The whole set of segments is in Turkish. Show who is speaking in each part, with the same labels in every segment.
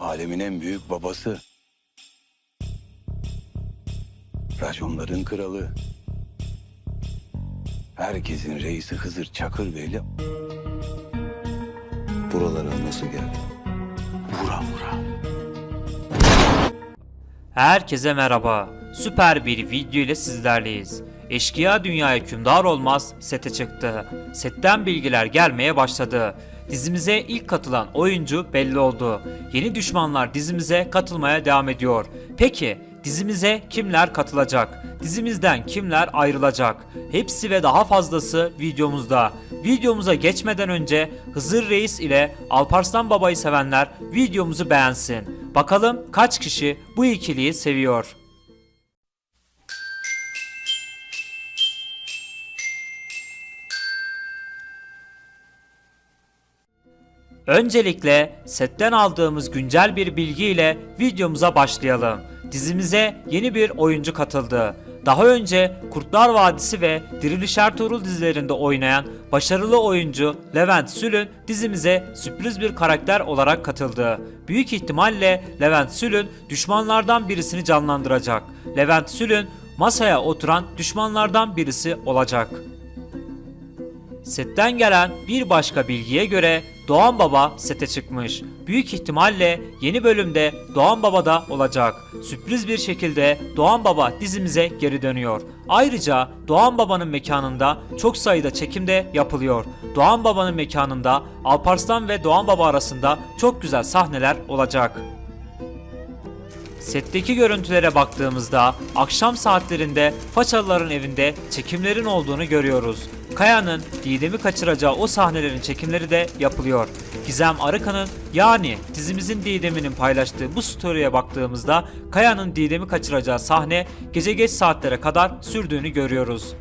Speaker 1: Alemin en büyük babası. Raconların kralı. Herkesin reisi Hızır Çakırbeyli. Buralara nasıl geldi? Vura vura.
Speaker 2: Herkese merhaba. Süper bir video ile sizlerleyiz. Eşkıya dünyaya hükümdar olmaz sete çıktı. Setten bilgiler gelmeye başladı. Dizimize ilk katılan oyuncu belli oldu. Yeni düşmanlar dizimize katılmaya devam ediyor. Peki dizimize kimler katılacak? Dizimizden kimler ayrılacak? Hepsi ve daha fazlası videomuzda. Videomuza geçmeden önce Hızır Reis ile Alparslan Baba'yı sevenler videomuzu beğensin. Bakalım kaç kişi bu ikiliyi seviyor? Öncelikle setten aldığımız güncel bir bilgiyle videomuza başlayalım. Dizimize yeni bir oyuncu katıldı. Daha önce Kurtlar Vadisi ve Diriliş Ertuğrul dizilerinde oynayan başarılı oyuncu Levent Sülün dizimize sürpriz bir karakter olarak katıldı. Büyük ihtimalle Levent Sülün düşmanlardan birisini canlandıracak. Levent Sülün masaya oturan düşmanlardan birisi olacak. Setten gelen bir başka bilgiye göre Doğan Baba sete çıkmış. Büyük ihtimalle yeni bölümde Doğan Baba da olacak. Sürpriz bir şekilde Doğan Baba dizimize geri dönüyor. Ayrıca Doğan Baba'nın mekanında çok sayıda çekimde yapılıyor. Doğan Baba'nın mekanında Alparslan ve Doğan Baba arasında çok güzel sahneler olacak. Setteki görüntülere baktığımızda akşam saatlerinde Façalıların evinde çekimlerin olduğunu görüyoruz. Kaya'nın Didem'i kaçıracağı o sahnelerin çekimleri de yapılıyor. Gizem Arıkan'ın yani dizimizin Didem'inin paylaştığı bu story'e baktığımızda Kaya'nın Didem'i kaçıracağı sahne gece geç saatlere kadar sürdüğünü görüyoruz.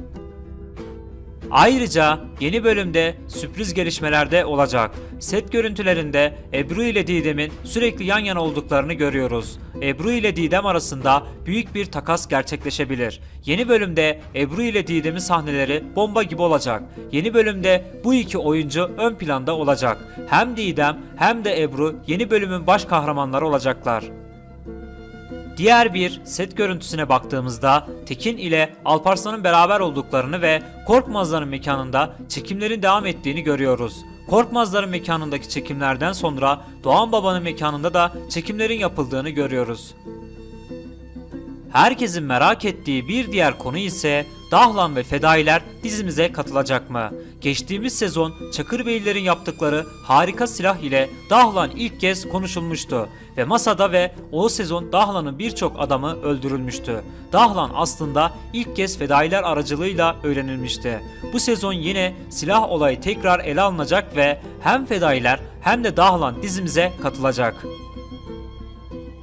Speaker 2: Ayrıca yeni bölümde sürpriz gelişmeler de olacak. Set görüntülerinde Ebru ile Didem'in sürekli yan yana olduklarını görüyoruz. Ebru ile Didem arasında büyük bir takas gerçekleşebilir. Yeni bölümde Ebru ile Didem'in sahneleri bomba gibi olacak. Yeni bölümde bu iki oyuncu ön planda olacak. Hem Didem hem de Ebru yeni bölümün baş kahramanları olacaklar. Diğer bir set görüntüsüne baktığımızda Tekin ile Alparslan'ın beraber olduklarını ve Korkmazların mekanında çekimlerin devam ettiğini görüyoruz. Korkmazların mekanındaki çekimlerden sonra Doğan Baba'nın mekanında da çekimlerin yapıldığını görüyoruz. Herkesin merak ettiği bir diğer konu ise Dahlan ve Fedailer dizimize katılacak mı? Geçtiğimiz sezon Çakırbeylilerin yaptıkları harika silah ile Dahlan ilk kez konuşulmuştu ve masada ve o sezon Dahlan'ın birçok adamı öldürülmüştü. Dahlan aslında ilk kez Fedailer aracılığıyla öğrenilmişti. Bu sezon yine silah olayı tekrar ele alınacak ve hem Fedailer hem de Dahlan dizimize katılacak.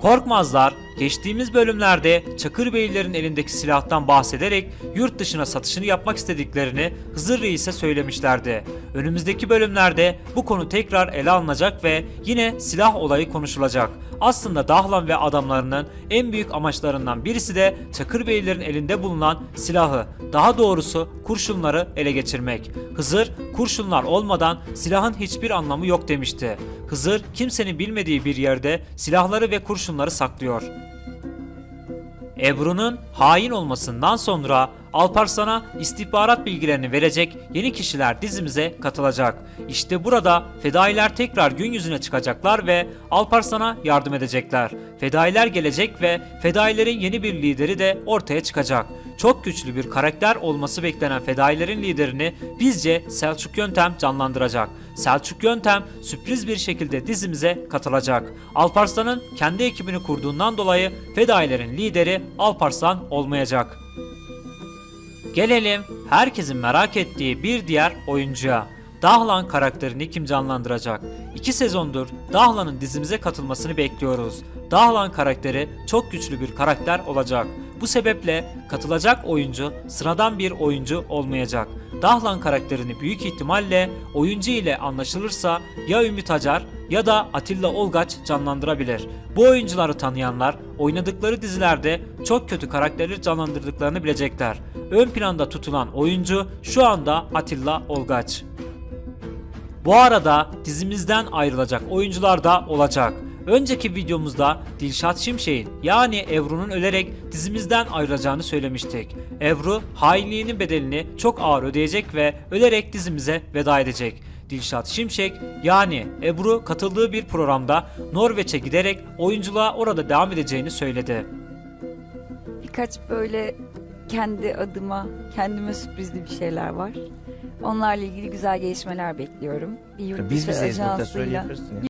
Speaker 2: Korkmazlar geçtiğimiz bölümlerde Çakırbeylilerin elindeki silahtan bahsederek yurt dışına satışını yapmak istediklerini Hızır Reis'e söylemişlerdi. Önümüzdeki bölümlerde bu konu tekrar ele alınacak ve yine silah olayı konuşulacak. Aslında Dahlan ve adamlarının en büyük amaçlarından birisi de Çakırbeylilerin elinde bulunan silahı, daha doğrusu kurşunları ele geçirmek. Hızır, kurşunlar olmadan silahın hiçbir anlamı yok demişti. Hızır, kimsenin bilmediği bir yerde silahları ve kurşunları saklıyor. Ebru'nun hain olmasından sonra Alparslan'a istihbarat bilgilerini verecek yeni kişiler dizimize katılacak. İşte burada fedailer tekrar gün yüzüne çıkacaklar ve Alparslan'a yardım edecekler. Fedailer gelecek ve fedailerin yeni bir lideri de ortaya çıkacak. Çok güçlü bir karakter olması beklenen fedailerin liderini bizce Selçuk Yöntem canlandıracak. Selçuk Yöntem sürpriz bir şekilde dizimize katılacak. Alparslan'ın kendi ekibini kurduğundan dolayı fedailerin lideri Alparslan olmayacak. Gelelim herkesin merak ettiği bir diğer oyuncuya. Dahlan karakterini kim canlandıracak? İki sezondur Dahlan'ın dizimize katılmasını bekliyoruz. Dahlan karakteri çok güçlü bir karakter olacak. Bu sebeple katılacak oyuncu sıradan bir oyuncu olmayacak. Dahlan karakterini büyük ihtimalle oyuncu ile anlaşılırsa ya Ümit Acar ya da Atilla Olgaç canlandırabilir. Bu oyuncuları tanıyanlar oynadıkları dizilerde çok kötü karakterleri canlandırdıklarını bilecekler. Ön planda tutulan oyuncu şu anda Atilla Olgaç. Bu arada dizimizden ayrılacak oyuncular da olacak. Önceki videomuzda Dilşat Şimşek'in yani Ebru'nun ölerek dizimizden ayrılacağını söylemiştik. Ebru hainliğinin bedelini çok ağır ödeyecek ve ölerek dizimize veda edecek. Dilşat Şimşek yani Ebru katıldığı bir programda Norveç'e giderek oyunculuğa orada devam edeceğini söyledi.
Speaker 3: Birkaç böyle kendi adıma, kendime sürprizli bir şeyler var. Onlarla ilgili güzel gelişmeler bekliyorum. Bir yurt
Speaker 4: Biz
Speaker 3: dışı
Speaker 4: bizeyiz burada
Speaker 3: ajansıyla-
Speaker 4: söyleyebilirsin.